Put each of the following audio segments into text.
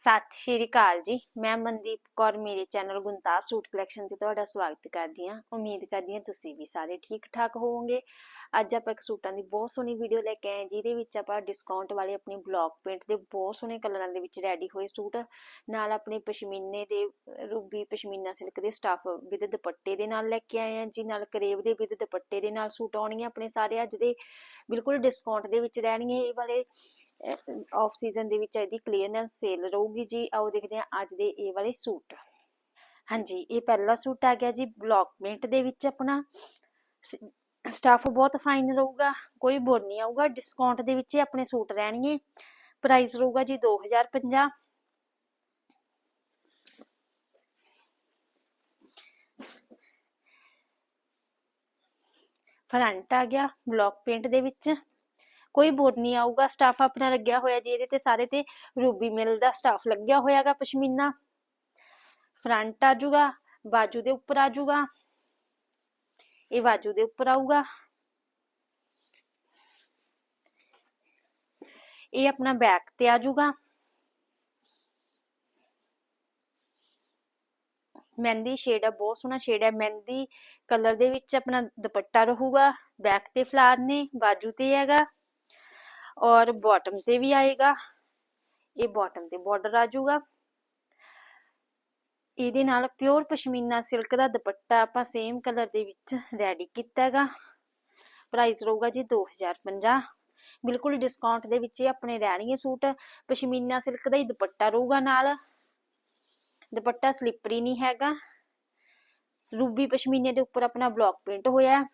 ਸਤਿ ਸ਼੍ਰੀ ਅਕਾਲ ਜੀ। ਮੈਂ ਮਨਦੀਪ ਕੌਰ, ਮੇਰੇ ਚੈਨਲ ਗੁੰਤਾਜ ਸੂਟ ਕਲੈਕਸ਼ਨ ਤੇ ਤੁਹਾਡਾ ਸਵਾਗਤ ਕਰਦੀ ਹਾਂ। ਉਮੀਦ ਕਰਦੀ ਹਾਂ ਤੁਸੀਂ ਵੀ ਸਾਰੇ ਠੀਕ ਠਾਕ ਹੋਵੋਗੇ। ਅੱਜ ਆਪਾਂ ਇੱਕ ਸੂਟਾਂ ਦੀ ਬਹੁਤ ਸੋਹਣੀ ਵੀਡੀਓ ਲੈ ਕੇ ਆਏ ਜਿਹਦੇ ਵਿੱਚ ਆਪਾਂ ਡਿਸਕਾਊਂਟ ਵਾਲੇ ਆਪਣੇ ਬਲੌਕ ਪ੍ਰਿੰਟ ਦੇ ਬਹੁਤ ਸੋਹਣੇ ਕਲਰਾਂ ਦੇ ਵਿੱਚ ਰੈਡੀ ਹੋਏ ਸੂਟ, ਨਾਲ ਆਪਣੇ ਪਸ਼ਮੀਨੇ ਦੇ, ਰੂਬੀ ਪਸ਼ਮੀਨਾ ਸਿਲਕ ਦੇ ਸਟਾਫ ਵਿਦ ਦੁਪੱਟੇ ਦੇ ਨਾਲ ਲੈ ਕੇ ਆਏ ਹਾਂ ਜੀ। ਨਾਲ ਕਰੇਬ ਦੇ ਵਿਦ ਦੁਪੱਟੇ ਦੇ ਨਾਲ ਸੂਟ ਆਉਣਗੇ ਆਪਣੇ ਸਾਰੇ। ਅੱਜ ਦੇ ਬਿਲਕੁਲ ਡਿਸਕਾਊਂਟ ਦੇ ਵਿੱਚ ਰਹਿਣਗੇ ਇਹ ਵਾਲੇ ਆਫ ਸੀਜ਼ਨ ਦੇ ਵਿੱਚ ਇਹਦੀ ਕਲੀਅਰੈਂਸ ਸੇਲ ਰਹੂਗੀ ਜੀ। ਆਓ ਦੇਖਦੇ ਹਾਂ ਅੱਜ ਦੇ ਇਹ ਵਾਲੇ ਸੂਟ। ਹਾਂਜੀ, ਇਹ ਪਹਿਲਾ ਸੂਟ ਆ ਗਿਆ ਜੀ ਬਲੌਕ ਪ੍ਰਿੰਟ ਦੇ ਵਿੱਚ ਆਪਣਾ। ਸਟਾਫ ਬਹੁਤ ਫਾਈਨ ਰਹੂਗਾ, ਕੋਈ ਬੋਰ ਨਹੀਂ ਆਊਗਾ ਡਿਸਕਾਊਂਟ ਦੇ ਵਿੱਚ ਆਪਣੇ ਸੂਟ ਰਹਿਣਗੇ। ਪ੍ਰਾਈਸ ਰਹੂਗਾ ਜੀ 2050 ਫਰੰਟ ਆ ਗਿਆ ਬਲੌਕ ਪੇਂਟ ਦੇ ਵਿੱਚ। ਕੋਈ ਬੋਰ ਨਹੀਂ ਆਊਗਾ ਸਟਾਫ ਆਪਣਾ ਲੱਗਿਆ ਹੋਇਆ ਜੀ ਇਹਦੇ ਤੇ ਸਾਰੇ ਤੇ ਰੂਬੀ ਮਿਲ ਦਾ ਸਟਾਫ ਲੱਗਿਆ ਹੋਇਆਗਾ ਪਸ਼ਮੀਨਾ। ਫਰੰਟ ਆ ਜਾਊਗਾ ਬਾਜੂ ਦੇ ਉੱਪਰ ਆ ਜਾਊਗਾ ਇਹ ਬਾਜੂ ਦੇ ਉੱਪਰ ਆਊਗਾ। ਇਹ ਆਪਣਾ ਬੈਕ ਤੇ ਆ ਜਾਊਗਾ ਮਹਿੰਦੀ ਸ਼ੇਡ ਹੈ ਬਹੁਤ ਸੋਹਣਾ ਸ਼ੇਡ ਹੈ ਮਹਿੰਦੀ ਕਲਰ ਦੇ ਵਿੱਚ ਆਪਣਾ ਦੁਪੱਟਾ ਰਹੂਗਾ ਬੈਕ ਤੇ ਫਲਾਰ ਨੇ, ਬਾਜੂ ਤੇ ਹੈਗਾ। ਔਰ ਬਾਟਮ ਤੇ ਵੀ ਆਏਗਾ। ਇਹ ਬਾਟਮ ਤੇ ਬਾਰਡਰ ਆ ਜਾਊਗਾ। ਇਹਦੇ ਨਾਲ ਪਿਓਰ ਪਸ਼ਮੀਨਾ ਸਿਲਕ ਦਾ ਦੁਪੱਟਾ ਆਪਾਂ ਸੇਮ ਕਲਰ ਦੇ ਵਿੱਚ ਰੈਡੀ ਕੀਤਾ ਹੈਗਾ। ਪ੍ਰਾਈਸ ਰਹੂਗਾ ਜੀ 2050 ਬਿਲਕੁਲ ਡਿਸਕਾਊਂਟ ਦੇ ਵਿੱਚ ਇਹ ਆਪਣੇ ਰਹਿਣਗੇ ਸੂਟ। ਪਸ਼ਮੀਨਾ ਸਿਲਕ ਦਾ ਹੀ ਦੁਪੱਟਾ ਰਹੂਗਾ ਨਾਲ। ਦੁਪੱਟਾ ਸਲਿੱਪਰੀ ਨਹੀਂ ਹੈਗਾ। ਰੂਬੀ ਪਸ਼ਮੀਨੇ ਦੇ ਉੱਪਰ ਆਪਣਾ ਬਲੌਕ ਪ੍ਰਿੰਟ ਹੋਇਆ।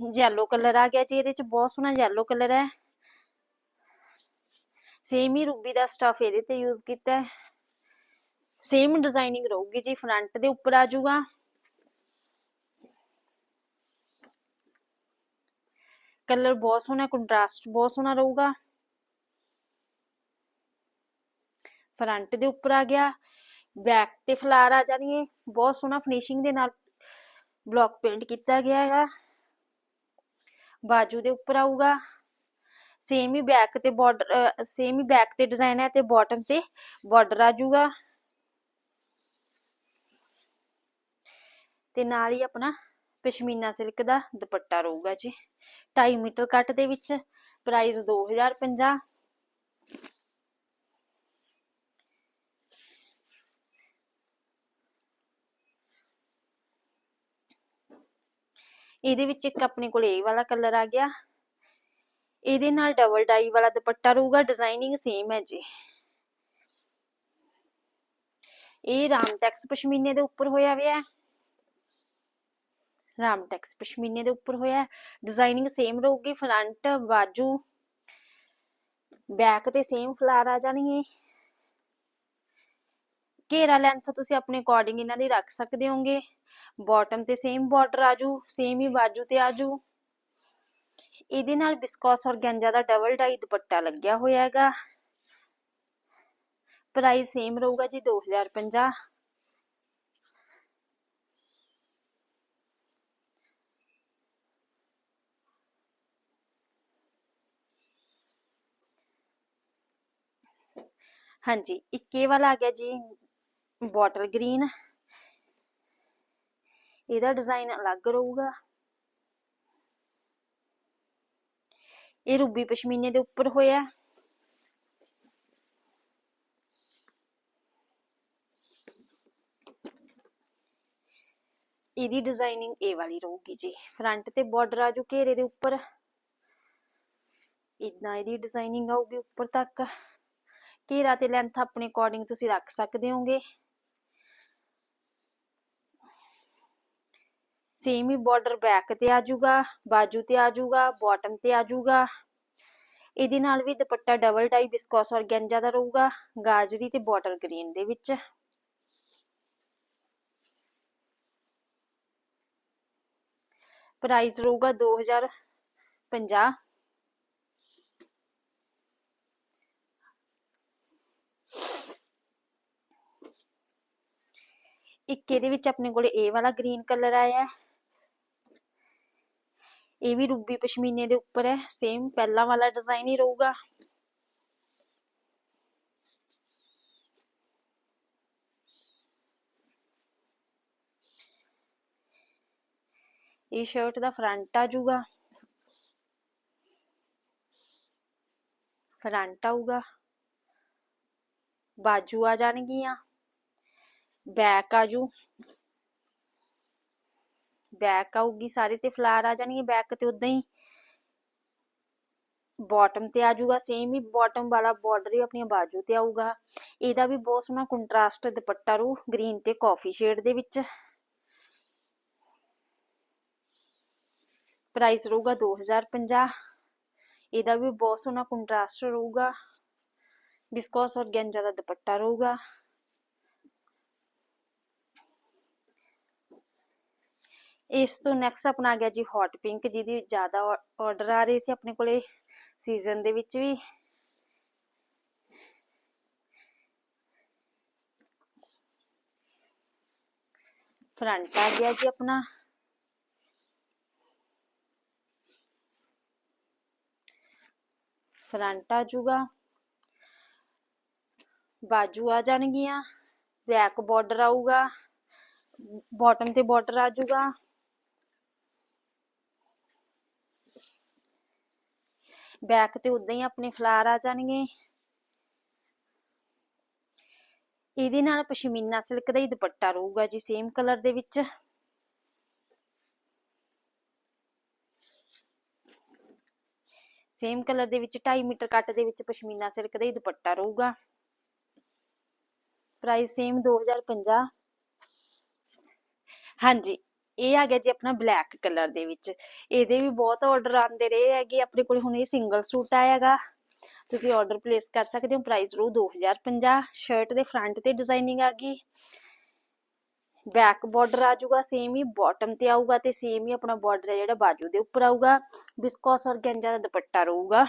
ਯੈਲੋ ਕਲਰ ਆ ਗਿਆ ਜੀ, ਇਹਦੇ ਚ ਬਹੁਤ ਸੋਹਣਾ ਯੈਲੋ ਕਲਰ ਹੈ। ਸੇਮ ਹੀ ਰੂਬੀ ਦਾ ਸਟਫ ਇਹਦੇ ਤੇ ਯੂਜ਼ ਕੀਤਾ ਹੈ। ਸੇਮ ਡਿਜ਼ਾਈਨਿੰਗ ਰਹੂਗੀ ਜੀ ਫਰੰਟ ਦੇ ਉੱਪਰ ਆ ਜਾਊਗਾ। ਕਲਰ ਬਹੁਤ ਸੋਹਣਾ ਕੰਟਰਾਸਟ ਬਹੁਤ ਸੋਹਣਾ ਰਹੂਗਾ। ਫਰੰਟ ਦੇ ਉੱਪਰ ਆ ਗਿਆ। ਬੈਕ ਤੇ ਫਲਾਰ ਆ ਜਾਣਗੇ ਬਹੁਤ ਸੋਹਣਾ ਫਿਨਿਸ਼ਿੰਗ ਦੇ ਨਾਲ ਬਲੌਕ ਪੇਂਟ ਕੀਤਾ ਗਿਆ ਹੈਗਾ। ਬਾਜੂ ਦੇ ਉੱਪਰ ਆਊਗਾ। ਸੇਮ ਹੀ ਬੈਕ ਤੇ ਬਾਰਡਰ ਸੇਮ ਹੀ ਬੈਕ ਤੇ ਡਿਜ਼ਾਈਨ ਹੈ ਤੇ ਬਾਟਮ ਤੇ ਬਾਰਡਰ ਆ ਜਾਊਗਾ। ਤੇ ਨਾਲ ਹੀ ਆਪਣਾ ਪਸ਼ਮੀਨਾ ਸਿਲਕ ਦਾ ਦੁਪੱਟਾ ਰਹੂਗਾ ਜੀ। 2.5 ਮੀਟਰ ਕੱਟ ਦੇ ਵਿੱਚ ਪ੍ਰਾਈਸ 2050 ਇਹਦੇ ਵਿੱਚ ਇੱਕ ਆਪਣੇ ਕੋਲ ਇਹ ਵਾਲਾ ਕਲਰ ਆ ਗਿਆ। ਇਹਦੇ ਨਾਲ ਡਬਲ ਡਾਈ ਵਾਲਾ ਦੁਪੱਟਾ ਰਹੂਗਾ ਡਿਜ਼ਾਈਨਿੰਗ ਸੇਮ ਹੈ ਜੀ। ਇਹ ਰਾਮਟੈਕਸ ਪਸ਼ਮੀਨੇ ਦੇ ਉੱਪਰ ਹੋਇਆ ਹੋਇਆ ਹੈ। ਰਾਮਟੈਕਸ ਪਸ਼ਮੀਨੇ ਦੇ ਉੱਪਰ ਹੋਇਆ ਡਿਜ਼ਾਈਨਿੰਗ ਸੇਮ ਰਹੂਗੀ ਫਰੰਟ ਬਾਜੂ ਬੈਕ ਤੇ ਸੇਮ ਫਲਾਰ ਆ ਜਾਣਗੇ ਘੇਰਾ ਲੈਂਥ ਤੁਸੀਂ ਆਪਣੇ ਅਕੋਰਡਿੰਗ ਇਹਨਾਂ ਦੀ ਰੱਖ ਸਕਦੇ ਹੋਗੇ। ਬਾਟਮ ਤੇ ਸੇਮ ਬਾਰਡਰ ਆਜੂ ਸੇਮ ਹੀ ਬਾਜੂ ਤੇ ਆਜੂ ਇਹਦੇ ਨਾਲ ਬਿਸਕੋਸ ਔਰ ਦਾ ਡਬਲ ਡਾਈ ਦੁਪੱਟਾ ਲੱਗਿਆ ਹੋਇਆ ਹੈਗਾ। ਪ੍ਰਾਈਸ ਸੇਮ ਰਹੂਗਾ ਜੀ 2050 ਹਾਂਜੀ, ਇੱਕੇ ਵਾਲਾ ਆ ਗਿਆ ਜੀ ਬੋਟਲ ਗ੍ਰੀਨ ਇਹਦਾ ਡਿਜ਼ਾਈਨ ਅਲੱਗ ਰਹੂਗਾ। ਇਹ ਰੂਬੀ ਪਸ਼ਮੀਨੇ ਦੇ ਉੱਪਰ ਹੋਇਆ। ਇਹਦੀ ਡਿਜ਼ਾਈਨਿੰਗ ਇਹ ਵਾਲੀ ਰਹੂਗੀ ਜੀ। ਫਰੰਟ ਤੇ ਬਾਰਡਰ ਆਜੂ ਘੇਰੇ ਦੇ ਉੱਪਰ। ਇਦਾਂ ਇਹਦੀ ਡਿਜ਼ਾਈਨਿੰਗ ਆਊਗੀ ਉੱਪਰ ਤੱਕ। ਘੇਰਾ ਤੇ ਲੈਂਥ ਆਪਣੇ ਅਕੋਰਡਿੰਗ ਤੁਸੀਂ ਰੱਖ ਸਕਦੇ ਹੋਗੇ। ਸੇਮ ਹੀ ਬਾਰਡਰ ਬੈਕ ਤੇ ਆ ਜਾਊਗਾ, ਬਾਜੂ ਤੇ ਆ ਜਾਊਗਾ ਬਾਟਮ ਤੇ ਆ ਜਾਊਗਾ। ਇਹਦੇ ਨਾਲ ਵੀ ਦੁਪੱਟਾ ਡਬਲ ਟਾਈ ਬਿਸਕੋਸ ਔਰਗੈਂਜਾ ਦਾ ਰਹੂਗਾ, ਗਾਜਰੀ ਤੇ ਬਾਟਲ ਗ੍ਰੀਨ ਦੇ ਵਿੱਚ। ਪ੍ਰਾਈਸ ਰਹੂਗਾ 2050 ਇੱਕ ਇਹਦੇ ਵਿੱਚ ਆਪਣੇ ਕੋਲੇ ਇਹ ਵਾਲਾ ਗ੍ਰੀਨ ਕਲਰ ਆਇਆ। ਹੈ ਇਹ ਵੀ ਰੂਬੀ ਪਸ਼ਮੀਨੇ ਦੇ ਉੱਪਰ ਹੈ ਸੇਮ ਪਹਿਲਾਂ ਵਾਲਾ ਡਿਜ਼ਾਈਨ ਹੀ ਰਹੂਗਾ। ਇਹ ਸ਼ਰਟ ਦਾ ਫਰੰਟ ਆ ਜਾਊਗਾ। ਫਰੰਟ ਆਊਗਾ। ਬਾਜੂ ਆ ਜਾਣਗੀਆਂ। ਬੈਕ ਆ ਜੂ। ਬੈਕ ਆਊਗੀ ਸਾਰੇ ਤੇ ਫਲਾਰ ਆ ਜਾਣਗੇ ਬੈਕ ਤੇ ਉਦਾਂ ਹੀ। ਬਾਟਮ ਤੇ ਆ ਜਾਊਗਾ ਸੇਮ ਹੀ ਬਾਟਮ ਵਾਲਾ ਬਾਰਡਰ ਹੀ ਆਪਣੀਆਂ ਬਾਜੂ ਤੇ ਆਊਗਾ। ਇਹਦਾ ਵੀ ਬਹੁਤ ਸੋਹਣਾ ਕੰਟਰਾਸਟ ਦੁਪੱਟਾ ਰੂ ਗ੍ਰੀਨ ਤੇ ਕਾਫੀ ਸ਼ੇਡ ਦੇ ਵਿੱਚ। ਪ੍ਰਾਈਸ ਰਹੂਗਾ 2050 ਇਹਦਾ ਵੀ ਬਹੁਤ ਸੋਹਣਾ ਕੰਟਰਾਸਟ ਰਹੂਗਾ। ਬਿਸਕੋਸ ਔਰ ਗੈਂਜਾ ਦਾ ਦੁਪੱਟਾ ਰਹੂਗਾ। ਇਸ ਤੋਂ ਨੈਕਸਟ ਆਪਣਾ ਆ ਗਿਆ ਜੀ ਹੌਟ ਪਿੰਕ ਜਿਹਦੀ ਜ਼ਿਆਦਾ ਆਰਡਰ ਆ ਰਹੇ ਸੀ ਆਪਣੇ ਕੋਲੇ ਸੀਜ਼ਨ ਦੇ ਵਿੱਚ ਵੀ। ਫਰੰਟ ਆ ਗਿਆ ਜੀ ਆਪਣਾ। ਫਰੰਟ ਆ ਜੂਗਾ ਬਾਜੂ ਆ ਜਾਣਗੀਆਂ। ਬੈਕ ਬਾਰਡਰ ਆਊਗਾ। ਬਾਟਮ ਤੇ ਬਾਰਡਰ ਆ ਜਾਊਗਾ। ਬੈਕ ਤੇ ਉਦਾਂ ਹੀ ਆਪਣੇ ਫਲਾਰ ਆ ਜਾਣਗੇ। ਇਹਦੇ ਨਾਲ ਪਸ਼ਮੀਨਾ ਸਿਲਕ ਦਾ ਹੀ ਦੁਪੱਟਾ ਰਹੂਗਾ ਜੀ ਸੇਮ ਕਲਰ ਦੇ ਵਿੱਚ। ਸੇਮ ਕਲਰ ਦੇ ਵਿੱਚ 2.5 ਮੀਟਰ ਕੱਟ ਦੇ ਵਿੱਚ ਪਸ਼ਮੀਨਾ ਸਿਲਕ ਦਾ ਹੀ ਦੁਪੱਟਾ ਰਹੂਗਾ। ਪ੍ਰਾਈਸ ਸੇਮ 2050 ਹਾਂਜੀ ਇਹ ਆ ਗਿਆ ਜੀ ਆਪਣਾ ਬਲੈਕ ਕਲਰ ਦੇ ਵਿੱਚ। ਇਹਦੇ ਵੀ ਬਹੁਤ ਆਰਡਰ ਆਉਂਦੇ ਰਹੇ ਹੈਗੇ। ਆਪਣੇ ਕੋਲ ਹੁਣ ਇਹ ਸਿੰਗਲ ਸੂਟ ਆਇਆਗਾ ਤੁਸੀਂ ਆਰਡਰ ਪਲੇਸ ਕਰ ਸਕਦੇ ਹੋ। ਪ੍ਰਾਈਸ ਰੂ 2050 ਸ਼ਰਟ ਦੇ ਫਰੰਟ ਤੇ ਡਿਜ਼ਾਈਨਿੰਗ ਆ ਗਈ। ਬੈਕ ਬਾਰਡਰ ਆ ਜਾਊਗਾ। ਸੇਮ ਹੀ ਬਾਟਮ ਤੇ ਆਊਗਾ ਤੇ ਸੇਮ ਹੀ ਆਪਣਾ ਬਾਰਡਰ ਹੈ ਜਿਹੜਾ ਬਾਜੂ ਦੇ ਉੱਪਰ ਆਊਗਾ। ਬਿਸਕੋਸ ਔਰ ਗੈਂਜਾ ਦਾ ਦੁਪੱਟਾ ਰਹੂਗਾ।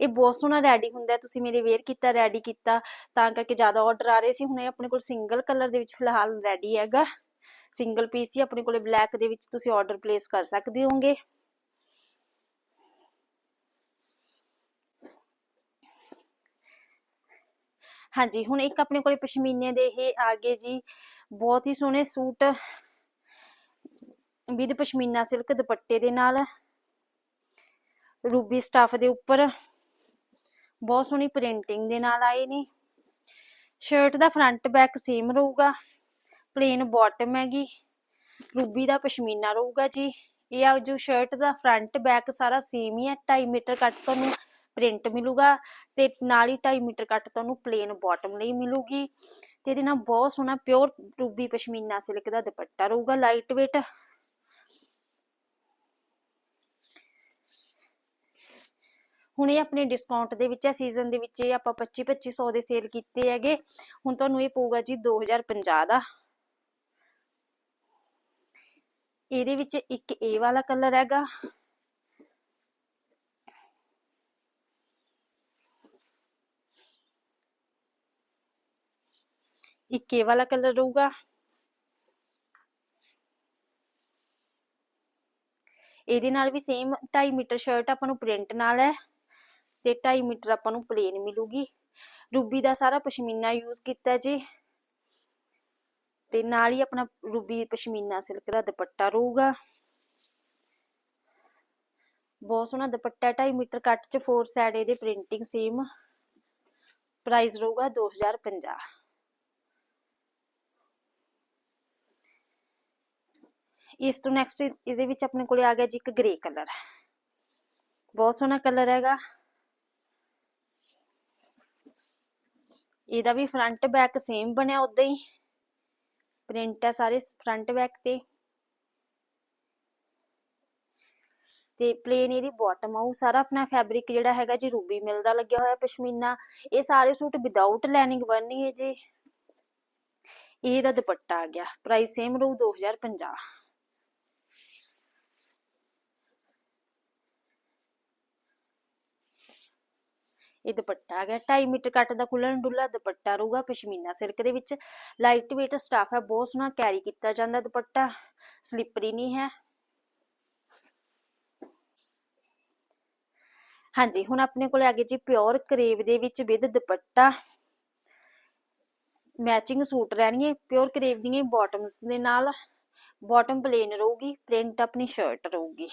ਇਹ ਬਹੁਤ ਸੋਹਣਾ ਰੈਡੀ ਹੁੰਦਾ ਤੁਸੀਂ ਮੇਰੇ ਵੇਅਰ ਕੀਤਾ ਰੈਡੀ ਕੀਤਾ, ਤਾਂ ਕਰਕੇ ਜ਼ਿਆਦਾ ਆਰਡਰ ਆ ਰਹੇ ਸੀ, ਹੁਣ ਇਹ ਆਪਣੇ ਕੋਲ ਸਿੰਗਲ ਕਲਰ ਦੇ ਵਿੱਚ ਫਿਲਹਾਲ ਰੈਡੀ ਹੈਗਾ। ਸਿੰਗਲ ਪੀਸ ਹੀ ਆਪਣੇ ਕੋਲੇ ਬਲੈਕ ਦੇ ਵਿੱਚ ਤੁਸੀਂ ਆਰਡਰ ਪਲੇਸ ਕਰ ਸਕਦੇ ਹੋਗੇ ਹਾਂਜੀ, ਹੁਣ ਇੱਕ ਆਪਣੇ ਕੋਲੇ ਪਸ਼ਮੀਨੇ ਦੇ ਇਹ ਆ ਗਏ ਜੀ, ਬਹੁਤ ਹੀ ਸੋਹਣੇ ਸੂਟ ਵਿਦ ਪਸ਼ਮੀਨਾ ਸਿਲਕ ਦੁਪੱਟੇ ਦੇ ਨਾਲ। ਰੂਬੀ ਸਟਫ ਦੇ ਉੱਪਰ। ਬਹੁਤ ਸੋਹਣੀ ਪ੍ਰਿੰਟਿੰਗ ਦੇ ਨਾਲ ਆਏ ਨੇ। ਸ਼ਰਟ ਦਾ ਫਰੰਟ ਬੈਕ ਸੇਮ ਰਹੂਗਾ ਪਲੇਨ ਬਾਟਮ ਹੈਗੀ। ਰੂਬੀ ਦਾ ਪਸ਼ਮੀਨਾ ਰਹੂਗਾ ਜੀ। ਇਹ ਆ ਜੋ ਸ਼ਰਟ ਦਾ ਫਰੰਟ ਬੈਕ ਸਾਰਾ ਸੇਮ ਹੀ ਹੈ 2.5 ਮੀਟਰ ਕੱਟ ਤੁਹਾਨੂੰ ਪ੍ਰਿੰਟ ਮਿਲੂਗਾ ਤੇ ਨਾਲ ਹੀ 2.5 ਮੀਟਰ ਕੱਟ ਤੁਹਾਨੂੰ ਪਲੇਨ ਬਾਟਮ ਲਈ ਮਿਲੂਗੀ। ਤੇ ਇਹਦੇ ਨਾਲ ਬਹੁਤ ਸੋਹਣਾ ਪਿਓਰ ਰੂਬੀ ਪਸ਼ਮੀਨਾ ਸਿਲਕ ਦਾ ਦੁਪੱਟਾ ਰਹੂਗਾ ਲਾਈਟ weight ਹੁਣ ਇਹ ਆਪਣੇ ਡਿਸਕਾਊਂਟ ਦੇ ਵਿੱਚ ਹੈ ਸੀਜ਼ਨ ਦੇ ਵਿੱਚ ਇਹ ਆਪਾਂ 25 2500 ਦੇ ਸੇਲ ਕੀਤੇ ਹੈਗੇ। ਹੁਣ ਤੁਹਾਨੂੰ ਇਹ ਪਊਗਾ ਜੀ 2050 ਦਾ। ਇਹਦੇ ਵਿੱਚ ਇੱਕ ਇਹ ਵਾਲਾ ਕਲਰ ਹੈਗਾ। ਇੱਕ ਇਹ ਵਾਲਾ ਕਲਰ ਰਹੂਗਾ। ਇਹਦੇ ਨਾਲ ਵੀ ਸੇਮ 2.5 ਮੀਟਰ ਸ਼ਰਟ ਆਪਾਂ ਨੂੰ ਪ੍ਰਿੰਟ ਨਾਲ ਹੈ। ਤੇ 2.5 ਮੀਟਰ ਆਪਾਂ ਨੂੰ ਪਲੇਨ ਮਿਲੂਗੀ। ਰੂਬੀ ਦਾ ਸਾਰਾ ਪਸ਼ਮੀਨਾ ਯੂਜ਼ ਕੀਤਾ ਜੀ। ਤੇ ਨਾਲ ਹੀ ਆਪਣਾ ਰੂਬੀ ਪਸ਼ਮੀਨਾ ਸਿਲਕ ਦਾ ਦੁਪੱਟਾ ਰਹੂਗਾ। ਬਹੁਤ ਸੋਹਣਾ ਦੁਪੱਟਾ 2.5 ਮੀਟਰ ਕੱਟ ਚ ਫੋਰ ਸਾਈਡ ਇਹਦੇ ਪ੍ਰਿੰਟਿੰਗ ਸੇਮ ਪ੍ਰਾਈਸ ਰਹੂਗਾ 2050 ਇਸ ਤੋਂ ਨੈਕਸਟ ਇਹਦੇ ਵਿੱਚ ਆਪਣੇ ਕੋਲੇ ਆ ਗਿਆ ਜੀ ਇੱਕ ਗ੍ਰੇ ਕਲਰ ਬਹੁਤ ਸੋਹਣਾ ਕਲਰ ਹੈਗਾ। ਇਹਦਾ ਵੀ ਫਰੰਟ ਬੈਕ ਸੇਮ ਬਣਿਆ ਉਦਾਂ ਹੀ। ਪ੍ਰਿੰਟ ਹੈ ਸਾਰੇ ਫਰੰਟ ਬੈਕ ਤੇ। ਤੇ ਪਲੇਨ ਇਹਦੀ ਬਾਟਮ ਆਊ ਸਾਰਾ ਆਪਣਾ ਫੈਬਰਿਕ ਜਿਹੜਾ ਹੈਗਾ ਜੀ ਰੂਬੀ ਮਿਲ ਦਾ ਲੱਗਿਆ ਹੋਇਆ ਪਸ਼ਮੀਨਾ। ਇਹ ਸਾਰੇ ਸੂਟ ਵਿਦਆਊਟ ਲਾਈਨਿੰਗ ਬਣਨਗੇ ਜੀ। ਇਹਦਾ ਦੁਪੱਟਾ ਆ ਗਿਆ ਪ੍ਰਾਈਸ ਸੇਮ ਰਹੂ 2050 ਇਹ ਦੁਪੱਟਾ ਆ ਗਿਆ 2.5 ਮੀਟਰ ਕੱਟ ਦਾ ਖੁੱਲਣ ਡੁੱਲਾ ਦੁਪੱਟਾ ਰਹੂਗਾ ਪਸ਼ਮੀਨਾ ਸਿਲਕ ਦੇ ਵਿੱਚ। ਲਾਈਟ weight ਸਟਾਫ ਹੈ, ਬਹੁਤ ਸੋਹਣਾ ਕੈਰੀ ਕੀਤਾ ਜਾਂਦਾ ਦੁਪੱਟਾ ਸਲਿੱਪਰੀ ਨਹੀਂ ਹੈ। ਹਾਂਜੀ, ਹੁਣ ਆਪਣੇ ਕੋਲ ਆ ਗਏ ਜੀ ਪਿਓਰ ਕਰੇਵ ਦੇ ਵਿੱਚ ਵਿਦ ਦੁਪੱਟਾ। ਮੈਚਿੰਗ ਸੂਟ ਰਹਿਣਗੇ ਪਿਓਰ ਕਰੇਵ ਦੀਆਂ ਬਾਟਮਸ ਦੇ ਨਾਲ। ਬਾਟਮ ਪਲੇਨ ਰਹੂਗੀ ਪ੍ਰਿੰਟ ਆਪਣੀ ਸ਼ਰਟ ਰਹੂਗੀ।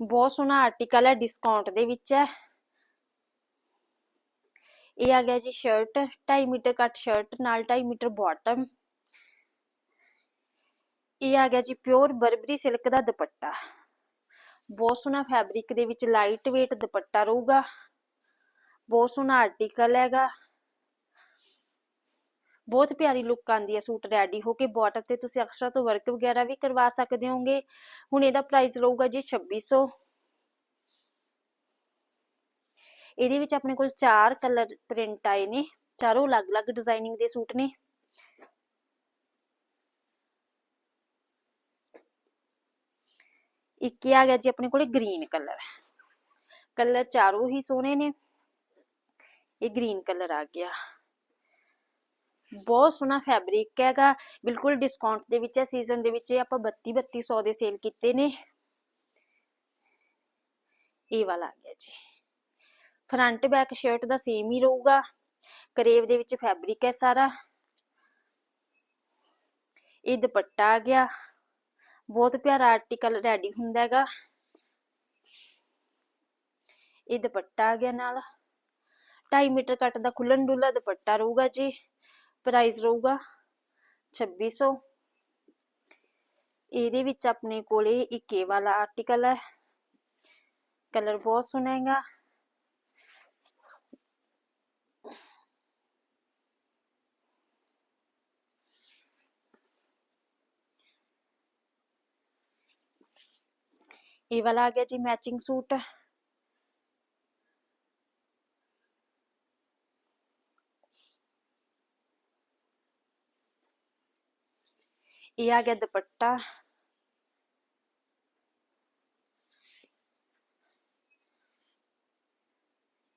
ਬਹੁਤ ਸੋਹਣਾ ਆਰਟੀਕਲ ਹੈ ਡਿਸਕਾਊਂਟ ਦੇ ਵਿੱਚ ਹੈ। ਇਹ ਆ ਗਿਆ ਜੀ ਸ਼ਰਟ 2.5 ਮੀਟਰ ਕੱਟ ਸ਼ਰਟ ਨਾਲ 2.5 ਮੀਟਰ ਬਾਟਮ ਇਹ ਆ ਗਿਆ ਜੀ ਪਿਓਰ ਬਰਬਰੀ ਸਿਲਕ ਦਾ ਦੁਪੱਟਾ। ਬਹੁਤ ਸੋਹਣਾ ਫੈਬਰਿਕ ਦੇ ਵਿੱਚ ਲਾਈਟ weight ਦੁਪੱਟਾ ਰਹੂਗਾ। ਬਹੁਤ ਸੋਹਣਾ ਆਰਟੀਕਲ ਹੈਗਾ। ਬਹੁਤ ਪਿਆਰੀ ਲੁੱਕ ਆਂਦੀ ਹੈ ਸੂਟ ਰੈਡੀ ਹੋ ਕੇ ਬਾਟਮ ਤੇ ਤੁਸੀਂ ਐਕਸਟਰਾ ਤੋਂ ਵਰਕ ਵਗੈਰਾ ਵੀ ਕਰਵਾ ਸਕਦੇ ਹੋਗੇ। ਹੁਣ ਇਹਦਾ ਪ੍ਰਾਈਸ ਰਹੂਗਾ ਜੀ 2600 ਇਹਦੇ ਵਿੱਚ ਆਪਣੇ ਕੋਲ ਚਾਰ ਕਲਰ ਪ੍ਰਿੰਟ ਆਏ ਨੇ, ਚਾਰੋਂ ਅਲੱਗ-ਅਲੱਗ ਡਿਜ਼ਾਈਨਿੰਗ ਦੇ ਸੂਟ ਨੇ। ਇੱਕ ਆ ਗਿਆ ਜੀ ਆਪਣੇ ਕੋਲੇ ਗ੍ਰੀਨ ਕਲਰ ਕਲਰ ਚਾਰੋਂ ਹੀ ਸੋਹਣੇ ਨੇ। ਇਹ ਗ੍ਰੀਨ ਕਲਰ ਆ ਗਿਆ। ਬਹੁਤ ਸੋਹਣਾ ਫੈਬਰਿਕ ਹੈਗਾ। ਬਿਲਕੁਲ ਡਿਸਕਾਊਂਟ ਦੇ ਵਿੱਚ ਹੈ ਸੀਜ਼ਨ ਦੇ ਵਿੱਚ ਇਹ ਆਪਾਂ 32 3200 ਦੇ ਸੇਲ ਕੀਤੇ ਨੇ। ਇਹ ਵਾਲਾ ਆ ਗਿਆ ਜੀ। ਫਰੰਟ ਬੈਕ ਸ਼ਰਟ ਦਾ ਸੇਮ ਹੀ ਰਹੂਗਾ। ਕਰੇਵ ਦੇ ਵਿੱਚ ਫੈਬਰਿਕ ਹੈ ਸਾਰਾ। ਇਹ ਦੁਪੱਟਾ ਆ ਗਿਆ। ਬਹੁਤ ਪਿਆਰਾ ਆਰਟੀਕਲ ਰੈਡੀ ਹੁੰਦਾ ਹੈਗਾ। ਇਹ ਦੁਪੱਟਾ ਆ ਗਿਆ ਨਾਲ। 2.5 ਮੀਟਰ ਕੱਟ ਦਾ ਖੁੱਲਣ ਡੁੱਲਾ ਦੁਪੱਟਾ ਰਹੂਗਾ ਜੀ। ਪ੍ਰਾਈਸ ਰਹੂਗਾ 2600 ਇਹਦੇ ਵਿੱਚ ਆਪਣੇ ਕੋਲੇ ਇੱਕ ਇਹ ਵਾਲਾ ਆਰਟੀਕਲ ਹੈ। ਕਲਰ ਬਹੁਤ ਸੋਹਣਾ ਹੈਗਾ। ਇਹ ਵਾਲਾ ਆ ਗਿਆ ਜੀ ਮੈਚਿੰਗ ਸੂਟ। ਇਹ ਆ ਗਿਆ ਦੁਪੱਟਾ।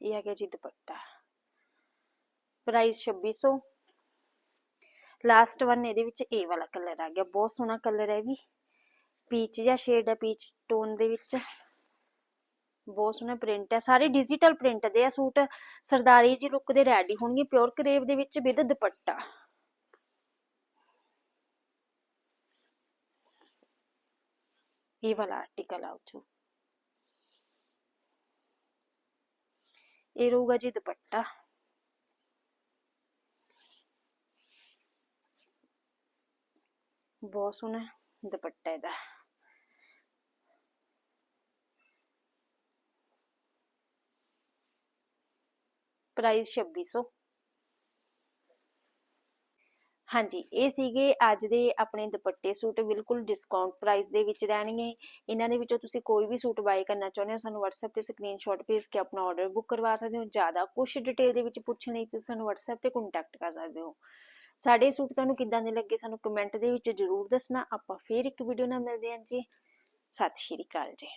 ਇਹ ਆ ਗਿਆ ਜੀ ਦੁਪੱਟਾ। ਪ੍ਰਾਈਸ 2600 ਲਾਸਟ ਵਨ ਇਹਦੇ ਵਿੱਚ ਇਹ ਵਾਲਾ ਕਲਰ ਆ ਗਿਆ। ਬਹੁਤ ਸੋਹਣਾ ਕਲਰ ਹੈ ਵੀ। ਪੀਚ ਜਾਂ ਸ਼ੇਡ ਹੈ ਪੀਚ ਟੋਨ ਦੇ ਵਿੱਚ। ਬਹੁਤ ਸੋਹਣਾ ਪ੍ਰਿੰਟ ਹੈ ਸਾਰੇ ਡਿਜੀਟਲ ਪ੍ਰਿੰਟ ਦੇ ਆ ਸੂਟ। ਸਰਦਾਰੀ ਜੀ ਲੁੱਕ ਦੇ ਰੈਡੀ ਹੋਣਗੇ। ਪਿਓਰ ਕਰੇਵ ਦੇ ਵਿੱਚ ਵਿਦ ਦੁਪੱਟਾ। ਇਹ ਵਾਲਾ ਆਰਟੀਕਲ ਆਉ ਚੋ ਇਹ ਰਹੂਗਾ ਜੀ ਦੁਪੱਟਾ ਬਹੁਤ ਸੋਹਣਾ ਦੁਪੱਟਾ ਇਹਦਾ ਪ੍ਰਾਈਸ 2600 ਹਾਂਜੀ, ਇਹ ਸੀਗੇ ਅੱਜ ਦੇ ਆਪਣੇ ਦੁਪੱਟੇ ਸੂਟ ਬਿਲਕੁਲ ਡਿਸਕਾਊਂਟ ਪ੍ਰਾਈਸ ਦੇ ਵਿੱਚ ਰਹਿਣਗੇ। ਇਹਨਾਂ ਦੇ ਵਿੱਚੋਂ ਤੁਸੀਂ ਕੋਈ ਵੀ ਸੂਟ ਬਾਈ ਕਰਨਾ ਚਾਹੁੰਦੇ ਹੋ, ਸਾਨੂੰ WhatsApp ਤੇ ਸਕਰੀਨਸ਼ਾਟ ਭੇਜ ਕੇ ਆਪਣਾ ਆਰਡਰ ਬੁੱਕ ਕਰਵਾ ਸਕਦੇ ਹੋ। ਜ਼ਿਆਦਾ ਕੁਝ ਡਿਟੇਲ ਦੇ ਵਿੱਚ ਪੁੱਛਣ ਲਈ ਤੁਸੀਂ ਸਾਨੂੰ WhatsApp ਤੇ ਕੰਟੈਕਟ ਕਰ ਸਕਦੇ ਹੋ। ਸਾਡੇ ਸੂਟ ਤੁਹਾਨੂੰ ਕਿੱਦਾਂ ਦੇ ਲੱਗੇ ਸਾਨੂੰ ਕਮੈਂਟ ਦੇ ਵਿੱਚ ਜ਼ਰੂਰ ਦੱਸਣਾ। ਆਪਾਂ ਫੇਰ ਇੱਕ ਵੀਡੀਓ ਨਾਲ ਮਿਲਦੇ ਹਾਂ ਜੀ। ਸਤਿ ਸ਼੍ਰੀ ਅਕਾਲ ਜੀ।